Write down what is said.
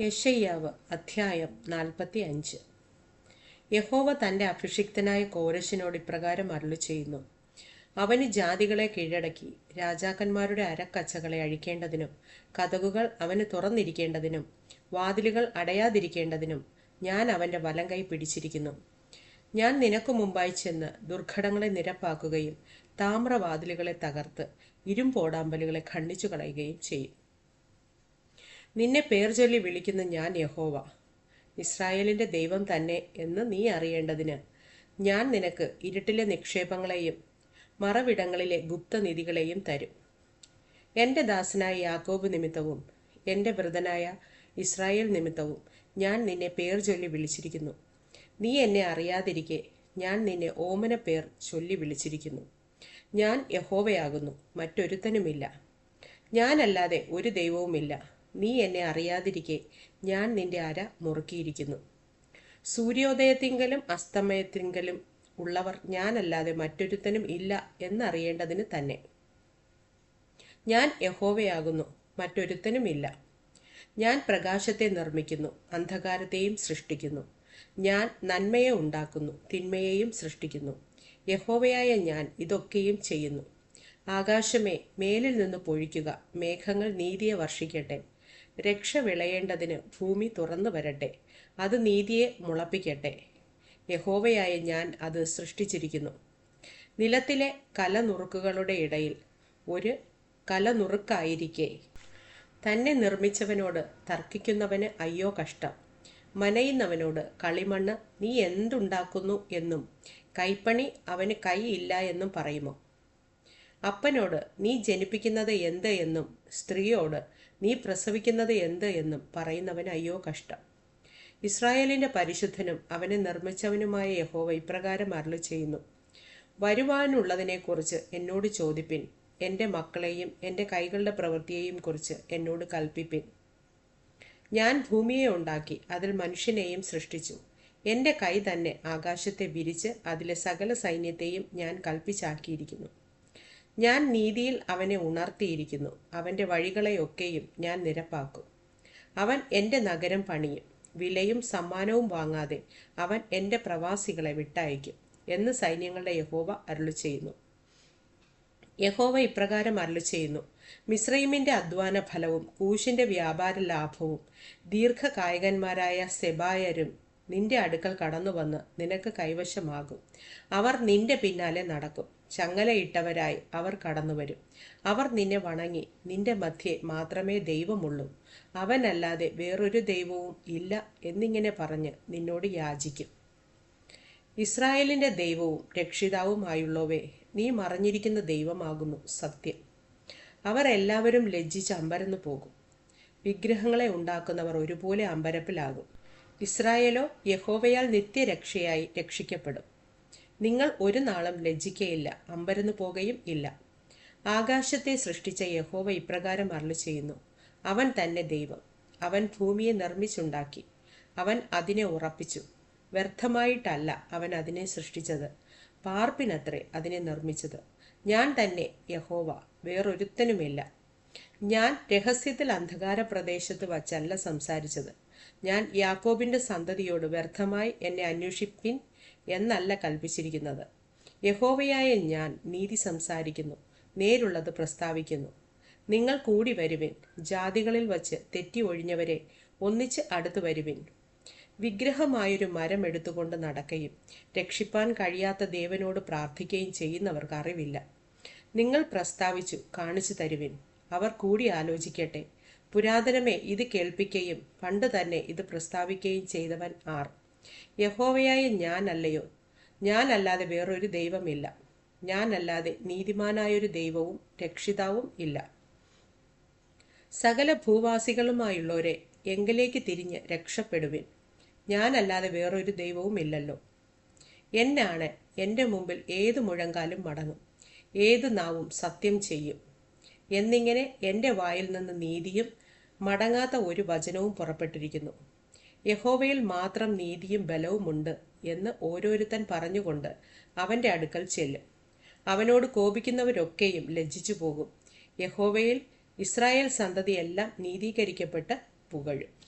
യശയ്യാവ് അധ്യായം നാൽപ്പത്തി അഞ്ച് യഹോവ തന്റെ അഭിഷിക്തനായ കോരശിനോട് ഇപ്രകാരം അരുളി ചെയ്യുന്നു. അവന് ജാതികളെ കീഴടക്കി രാജാക്കന്മാരുടെ അരക്കച്ചകളെ അഴിക്കേണ്ടതിനും കഥകുകൾ അവന് തുറന്നിരിക്കേണ്ടതിനും വാതിലുകൾ അടയാതിരിക്കേണ്ടതിനും ഞാൻ അവന്റെ വലം കൈ പിടിച്ചിരിക്കുന്നു. ഞാൻ നിനക്ക് മുമ്പായി ചെന്ന് ദുർഘടങ്ങളെ നിരപ്പാക്കുകയും താമ്രവാതിലുകളെ തകർത്ത് ഇരുമ്പോടാമ്പലുകളെ ഖണ്ഡിച്ചു കളയുകയും ചെയ്യും. നിന്നെ പേർ ചൊല്ലി വിളിക്കുന്ന ഞാൻ യഹോവ. ഇസ്രായേലിന്റെ ദൈവം തന്നെ എന്ന് നീ അറിയേണ്ടതിന് ഞാൻ നിനക്ക് ഇരുട്ടിലെ നിക്ഷേപങ്ങളെയും മറവിടങ്ങളിലെ ഗുപ്തനിധികളെയും തരും. എന്റെ ദാസനായ യാക്കോബ് നിമിത്തവും എന്റെ വൃതനായ ഇസ്രായേൽ നിമിത്തവും ഞാൻ നിന്നെ പേർ ചൊല്ലി വിളിച്ചിരിക്കുന്നു. നീ എന്നെ അറിയാതിരിക്കെ ഞാൻ നിന്നെ ഓമന പേർ ചൊല്ലി വിളിച്ചിരിക്കുന്നു. ഞാൻ യഹോവയാകുന്നു മറ്റൊരുത്തനുമില്ല. ഞാനല്ലാതെ ഒരു ദൈവവുമില്ല. നീ എന്നെ അറിയാതിരിക്കെ. ഞാൻ നിന്റെ അര മുറുക്കിയിരിക്കുന്നു. സൂര്യോദയത്തിങ്കലും അസ്തമയത്തിങ്കലും ഉള്ളവർ ഞാനല്ലാതെ മറ്റൊരുത്തനും ഇല്ല എന്നറിയേണ്ടതിന് തന്നെ. ഞാൻ യഹോവയാകുന്നു മറ്റൊരുത്തനുമില്ല ഞാൻ പ്രകാശത്തെ നിർമ്മിക്കുന്നു അന്ധകാരത്തെയും സൃഷ്ടിക്കുന്നു. ഞാൻ നന്മയെ ഉണ്ടാക്കുന്നു തിന്മയെയും സൃഷ്ടിക്കുന്നു. യഹോവയായ ഞാൻ ഇതൊക്കെയും ചെയ്യുന്നു. ആകാശമേ മേലിൽ നിന്ന് പൊഴിക്കുക മേഘങ്ങൾ നീതിയെ വർഷിക്കട്ടെ. രക്ഷ വിളയേണ്ടതിന് ഭൂമി തുറന്നു വരട്ടെ. അത് നീതിയെ മുളപ്പിക്കട്ടെ. യഹോവയായ ഞാൻ അത് സൃഷ്ടിച്ചിരിക്കുന്നു. നിലത്തിലെ കലനുറുക്കുകളുടെ ഇടയിൽ ഒരു കലനുറുക്കായിരിക്കെ. തന്നെ നിർമ്മിച്ചവനോട് തർക്കിക്കുന്നവന് അയ്യോ കഷ്ടം. മനയുന്നവനോട് കളിമണ്ണ് നീ എന്തുണ്ടാക്കുന്നു എന്നും കൈപ്പണി അവന് കൈയില്ല എന്നും പറയുമോ? അപ്പനോട് നീ ജനിപ്പിക്കുന്നത് എന്ത് എന്നും സ്ത്രീയോട് നീ പ്രസവിക്കുന്നത് എന്ത് എന്നും പറയുന്നവന് അയ്യോ കഷ്ടം. ഇസ്രായേലിന്റെ പരിശുദ്ധനും അവനെ നിർമ്മിച്ചവനുമായ യഹോവ ഇപ്രകാരം അരളി ചെയ്യുന്നു. വരുവാനുള്ളതിനെക്കുറിച്ച് എന്നോട് ചോദിപ്പിൻ. എന്റെ മക്കളെയും എന്റെ കൈകളുടെ പ്രവൃത്തിയെയും കുറിച്ച് എന്നോട് കൽപ്പിപ്പിൻ. ഞാൻ ഭൂമിയെ ഉണ്ടാക്കി അതിൽ മനുഷ്യനെയും സൃഷ്ടിച്ചു. എന്റെ കൈ തന്നെ ആകാശത്തെ വിരിച്ച് അതിലെ സകല സൈന്യത്തെയും ഞാൻ കൽപ്പിച്ചാക്കിയിരിക്കുന്നു. ഞാൻ നീതിയിൽ അവനെ ഉണർത്തിയിരിക്കുന്നു. അവന്റെ വഴികളെയൊക്കെയും ഞാൻ നിരപ്പാക്കും. അവൻ എന്റെ നഗരം പണിയും. വിലയും സമ്മാനവും വാങ്ങാതെ അവൻ എന്റെ പ്രവാസികളെ വിട്ടയക്കും എന്ന് സൈന്യങ്ങളുടെ യഹോവ അരുളി ചെയ്യുന്നു യഹോവ ഇപ്രകാരം അരുളി ചെയ്യുന്നു മിശ്രൈമിന്റെ അധ്വാന ഫലവും കൂശിന്റെ വ്യാപാര ലാഭവും ദീർഘകായകന്മാരായ സെബായരും നിന്റെ അടുക്കൽ കടന്നു വന്ന് നിനക്ക് കൈവശമാകും. അവർ നിന്റെ പിന്നാലെ നടക്കും. ചങ്ങലയിട്ടവരായി അവർ കടന്നു വരും. അവർ നിന്നെ വണങ്ങി നിന്റെ മധ്യേ മാത്രമേ ദൈവമുള്ളൂ. അവനല്ലാതെ വേറൊരു ദൈവവും ഇല്ല എന്നിങ്ങനെ പറഞ്ഞ് നിന്നോട് യാചിക്കും. ഇസ്രായേലിന്റെ ദൈവവും രക്ഷിതാവുമായുള്ളവേ നീ മറഞ്ഞിരിക്കുന്ന ദൈവമാകുന്നു സത്യം. അവർ എല്ലാവരും ലജ്ജിച്ച് അമ്പരന്നു പോകും. വിഗ്രഹങ്ങളെ ഉണ്ടാക്കുന്നവർ ഒരുപോലെ അമ്പരപ്പിലാകും. ഇസ്രായേലോ യഹോവയാൽ നിത്യരക്ഷയായി രക്ഷിക്കപ്പെടും. നിങ്ങൾ ഒരു നാളും ലജ്ജിക്കയില്ല അമ്പരന്നു പോകുകയും ഇല്ല. ആകാശത്തെ സൃഷ്ടിച്ച യഹോവ ഇപ്രകാരം അരളി ചെയ്യുന്നു അവൻ തന്നെ ദൈവം. അവൻ ഭൂമിയെ നിർമ്മിച്ചുണ്ടാക്കി. അവൻ അതിനെ ഉറപ്പിച്ചു. വ്യർത്ഥമായിട്ടല്ല അവൻ അതിനെ സൃഷ്ടിച്ചത്. പാർപ്പിനത്രേ അതിനെ നിർമ്മിച്ചത്. ഞാൻ തന്നെ യഹോവ വേറൊരുത്തനുമില്ല. ഞാൻ രഹസ്യത്തിൽ അന്ധകാര പ്രദേശത്ത് വച്ചല്ല സംസാരിച്ചത്. ഞാൻ യാക്കോബിന്റെ സന്തതിയോട് വ്യർത്ഥമായി എന്നെ അന്വേഷിപ്പിൻ എന്നല്ല കൽപ്പിച്ചിരിക്കുന്നത്. യഹോവയായ ഞാൻ നീതി സംസാരിക്കുന്നു നേരുള്ളത് പ്രസ്താവിക്കുന്നു. നിങ്ങൾ കൂടി വരുവിൻ ജാതികളിൽ വച്ച് തെറ്റി ഒഴിഞ്ഞവരെ ഒന്നിച്ച് അടുത്തു വരുവിൻ. വിഗ്രഹമായൊരു മരം എടുത്തുകൊണ്ട് നടക്കുകയും രക്ഷിപ്പാൻ കഴിയാത്ത ദേവനോട് പ്രാർത്ഥിക്കുകയും ചെയ്യുന്നവർക്ക് അറിവില്ല. നിങ്ങൾ പ്രസ്താവിച്ചു കാണിച്ചു തരുവിൻ. അവർ കൂടി ആലോചിക്കട്ടെ പുരാതനമേ ഇത് കേൾപ്പിക്കുകയും പണ്ട് തന്നെ ഇത് പ്രസ്താവിക്കുകയും ചെയ്തവൻ ആർ. യഹോവയായ ഞാനല്ലയോ? ഞാനല്ലാതെ വേറൊരു ദൈവമില്ല. ഞാനല്ലാതെ നീതിമാനായൊരു ദൈവവും രക്ഷിതാവും ഇല്ല. സകല ഭൂവാസികളുമായുള്ളവരെ എങ്കിലേക്ക് തിരിഞ്ഞ് രക്ഷപ്പെടുവിൻ. ഞാനല്ലാതെ വേറൊരു ദൈവവും ഇല്ലല്ലോ. എന്നാണ് എന്റെ മുമ്പിൽ ഏത് മുഴങ്കാലും മടങ്ങും. ഏത് നാവും സത്യം ചെയ്യും. എന്നിങ്ങനെ എന്റെ വായിൽ നിന്ന് നീതിയും മടങ്ങാത്ത ഒരു വചനവും പുറപ്പെട്ടിരിക്കുന്നു. യഹോവയിൽ മാത്രം നീതിയും ബലവുമുണ്ട് എന്ന് ഓരോരുത്തൻ പറഞ്ഞുകൊണ്ട് അവന്റെ അടുക്കൽ ചെല്ലും. അവനോട് കോപിക്കുന്നവരൊക്കെയും ലജ്ജിച്ചു പോകും യഹോവയിൽ ഇസ്രായേൽ സന്തതിയെല്ലാം നീതീകരിക്കപ്പെട്ട് പുകഴും.